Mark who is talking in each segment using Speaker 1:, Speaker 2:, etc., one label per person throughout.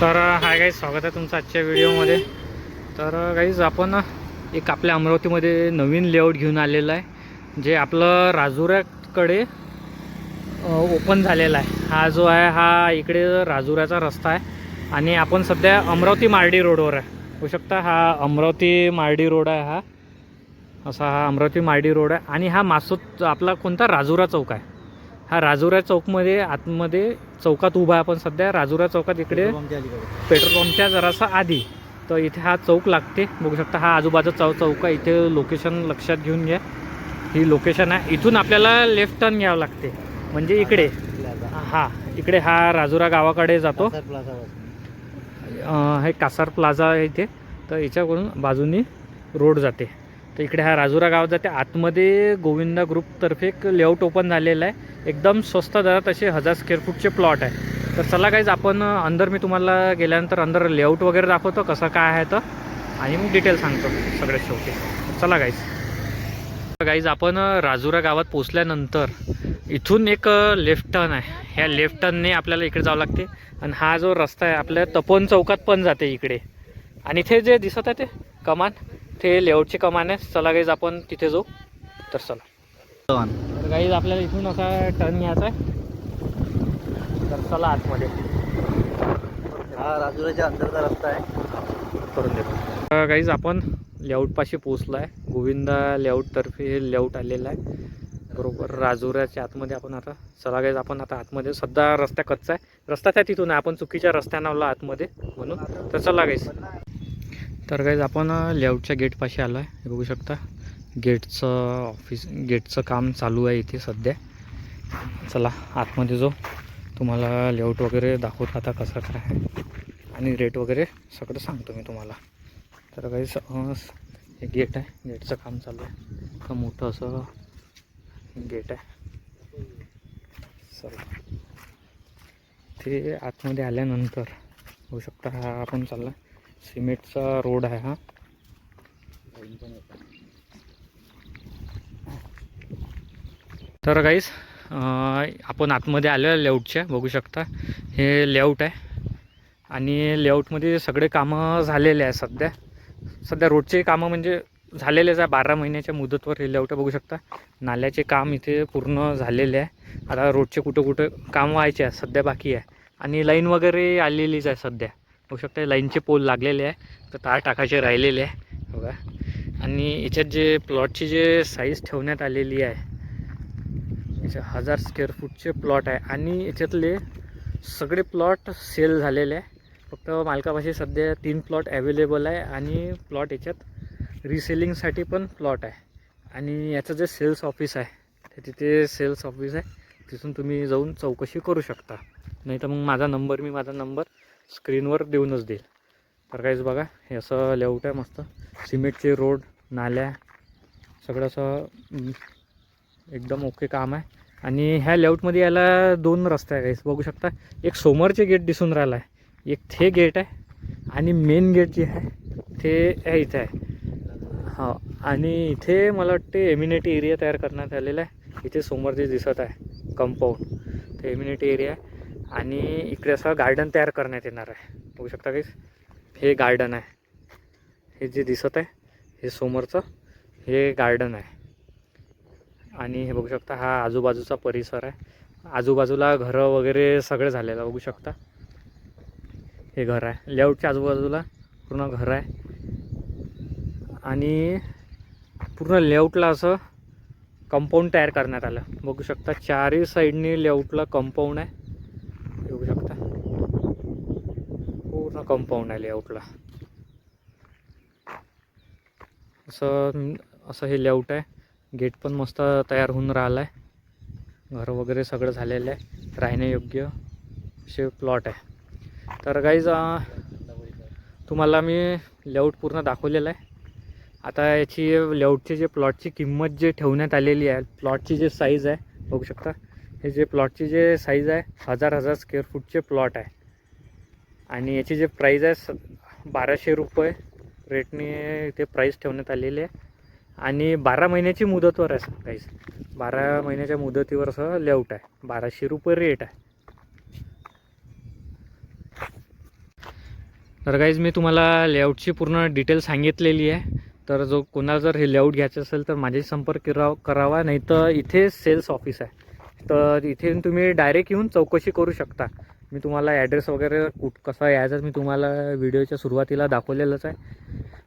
Speaker 1: तर hi guys स्वागत आहे तुमचं आजच्या व्हिडिओमध्ये. तर गाईज आपण एक आपल्या अमरावतीमध्ये नवीन लेआउट घेऊन आलेलं आहे जे आपलं राजुऱ्याकडे ओपन झालेला आहे. हा जो आहे हा इकडे राजुऱ्याचा रस्ता आहे आणि आपण सध्या अमरावती मार्डी रोडवर आहे. होऊ शकता हा अमरावती मार्डी रोड आहे हा. असा हा अमरावती मार्डी रोड आहे आणि हा मासूद आपला कोणता राजुरा चौक आहे. हा राजुरा चौकमध्ये आतमध्ये चौकात उभा आहे आपण सध्या. राजुरा चौकात इकडे पेट्रोल पंपच्या जरासा आधी. तर इथे हा चौक लागते. बघू शकता हा आजूबाजूचा चौ चौक आहे. इथे लोकेशन लक्षात घेऊन घ्या. ही लोकेशन आहे. इथून आपल्याला लेफ्ट टर्न घ्यावं लागते. म्हणजे इकडे. हा. इकडे हा राजुरा गावाकडे जातो. हे कासार प्लाझा आहे इथे. तर याच्याकडून बाजूनी रोड जाते. तर इकडे हा राजुरा गावात जाते. आतमध्ये गोविंदा ग्रुपतर्फे एक लेआउट ओपन झालेलं आहे. एकदम स्वस्त दरात असे हजार स्क्वेअर फूटचे प्लॉट आहे. तर चला काहीच आपण अंदर मी तुम्हाला गेल्यानंतर अंदर लेआउट वगैरे दाखवतो कसं काय आहे तर. आणि मग डिटेल सांगतो सगळ्यात शेवटी. चला गाईज गाईज आपण राजुरा गावात पोचल्यानंतर इथून एक लेफ्ट टर्न आहे. ह्या लेफ्ट टर्नने आपल्याला इकडे जावं लागते. आणि हा जो रस्ता आहे आपल्या तपोन चौकात पण जाते इकडे. आणि इथे जे दिसत आहे ते कमान ते लेआउटची कमान आहे. चला गाईज आपण तिथे जाऊ. तर चला. तर गाईज आपल्याला इथून असा टर्न घ्यायचा आहे. तर चला आतमध्ये.
Speaker 2: हा राजुराच्या अंदरचा रस्ता आहे.
Speaker 1: करून देतो. गाईज आपण लेआउटपाशी पोचलो आहे गोविंदा लेआउटतर्फे हे लेआउट आलेलं आहे. बरोबर राजुऱ्याच्या आतमध्ये आपण आता चला गाईज आपण आता आतमध्ये. सध्या रस्ता कच्चा आहे. रस्ता त्या तिथून आहे. आपण चुकीच्या रस्त्यानं आलो आतमध्ये म्हणून. तर चला गाईज तर काहीच आपण लेआउटच्या गेटपाशी आलो आहे हे बघू शकता. गेटचं ऑफिस गेटचं काम चालू आहे इथे सध्या. चला आतमध्ये जो तुम्हाला लेआउट वगैरे दाखवत आता कसं काय आहे. आणि रेट वगैरे सगळं सांगतो मी तुम्हाला. तर काही हे गेट आहे. गेटचं काम चालू आहे. का मोठं असं गेट आहे. चला. ते आतमध्ये आल्यानंतर होऊ शकता हा आपण चालला सिमेंटचा रोड आहे हा. तर गाईज आपण आतमध्ये आलो आहे लेआउटच्या बघू शकता. हे लेआउट आहे. आणि लेआउटमध्ये सगळे कामं झालेले आहे सध्या. सध्या रोडचे कामं म्हणजे झालेलेच आहे. बारा महिन्याच्या मुदतवर हे लेआउट बघू शकता. नाल्याचे काम इथे पूर्ण झालेले आहे. आता रोडचे कुठं कुठं काम व्हायचे आहे सध्या बाकी आहे. आणि लाईन वगैरे आलेलीच आहे सध्या. बघू शकता लाईनचे पोल लागलेले आहे. तर तार टाकायचे राहिलेले आहे. बघा. आणि याच्यात जे प्लॉटची जे साईज ठेवण्यात आलेली आहे याच्या हजार स्क्वेअर फूटचे प्लॉट आहे. आणि याच्यातले सगळे प्लॉट सेल झालेले आहे. फक्त मालकापाशी सध्या तीन प्लॉट ॲवेलेबल आहे आणि प्लॉट याच्यात रिसेलिंगसाठी पण प्लॉट आहे. आणि याचं जे सेल्स ऑफिस आहे ते तिथे सेल्स ऑफिस आहे. तिथून तुम्ही जाऊन चौकशी करू शकता. नाही तर मग माझा नंबर मी माझा नंबर स्क्रीनवर देऊनच देईल. तर काहीच बघा हे असं लेआउट आहे मस्त. सिमेंटचे रोड नाल्या सगळं असं एकदम ओके काम आहे. आणि ह्या लेआउटमध्ये याला दोन रस्ते आहे काहीच बघू शकता एक समोरचे गेट दिसून राहिला आहे एक थे गेट आहे आणि मेन गेट जे आहे ते ह्या इथे आहे. हा आणि इथे मला वाटते एम्युनिटी एरिया तयार करण्यात आलेला आहे. इथे समोर जे दिसत आहे कंपाऊंड ते एम्युनिटी एरिया आहे. आणि इकडे असं गार्डन तयार करण्यात येणार आहे. बघू शकता काहीच हे गार्डन आहे. हे जे दिसत आहे हे समोरचं हे गार्डन आहे. आणि हे बघू शकता हा आजूबाजूचा परिसर आहे. आजूबाजूला घरं वगैरे सगळे झालेलं बघू शकता. हे घर आहे. लेआउटच्या आजूबाजूला पूर्ण घर आहे. आणि पूर्ण लेआउटला असं कंपाऊंड तयार करण्यात आलं. बघू शकता चारही साईडनी लेआउटला कंपाऊंड आहे हे बघू शकता पूर्ण कंपाऊंड आहे लेआउटला असं असं हे लेआउट आहे. गेट पण मस्त तयार होऊन राहिलं आहे घर वगैरे सगळं झालेलं आहे. राहण्यायोग्य असे प्लॉट आहे. तर गाईज तुम्हाला मी लेआउट पूर्ण दाखवलेलं आहे. आता याची लेआउटची जे प्लॉटची किंमत जे ठेवण्यात आलेली आहे प्लॉटची जे साईज आहे बघू शकता. हे जे प्लॉटची जे साईज आहे हजार हजार स्क्वेअर फूटचे प्लॉट आहे. आणि याची जे प्राईज आहे स बाराशे रुपये. रेटने ते प्राईस ठेवण्यात आलेली आहे. आणि बारा महिन्याची मुदतवर आहे प्राईस बारा महिन्याच्या मुदतीवर असं लेआउट आहे. बाराशे रुपये रेट आहे. तर गाईज मी तुम्हाला लेआउटची पूर्ण डिटेल सांगितलेली आहे. तर जो कोणाला जर हे लेआउट घ्यायचं असेल तर माझ्याशी संपर्क करा करावा. नाही तर इथे सेल्स ऑफिस आहे. तर इथे तुम्ही डायरेक्ट येऊन चौकशी करू शकता. मी तुम्हाला ॲड्रेस वगैरे कुठ कसा यायचा मी तुम्हाला व्हिडिओच्या सुरुवातीला दाखवलेलंच आहे.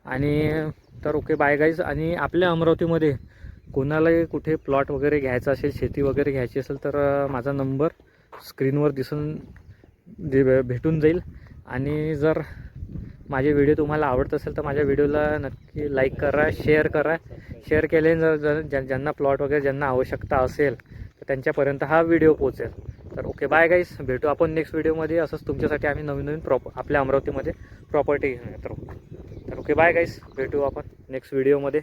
Speaker 1: आणि तर ओके बाय गाईज आणि आपल्या अमरावतीमध्ये कोणालाही कुठे प्लॉट वगैरे घ्यायचा असेल शेती वगैरे घ्यायची असेल तर माझा नंबर स्क्रीनवर दिसून दे भेटून जाईल. आणि जर माझे व्हिडिओ तुम्हाला आवडत असेल तर माझ्या व्हिडिओला नक्की लाईक करा शेअर करा. शेअर केल्याने जर जर ज्यांना प्लॉट वगैरे ज्यांना आवश्यकता असेल तर त्यांच्यापर्यंत हा व्हिडिओ पोचेल तर ओके बाय गाईस भेटू आपण नेक्स्ट व्हिडिओमध्ये असंच तुमच्यासाठी आम्ही नवीन नवीन प्रॉप आपल्या अमरावतीमध्ये प्रॉपर्टी घेऊन येतो तर ओके बाय गाईस भेटू आपण नेक्स्ट व्हिडिओमध्ये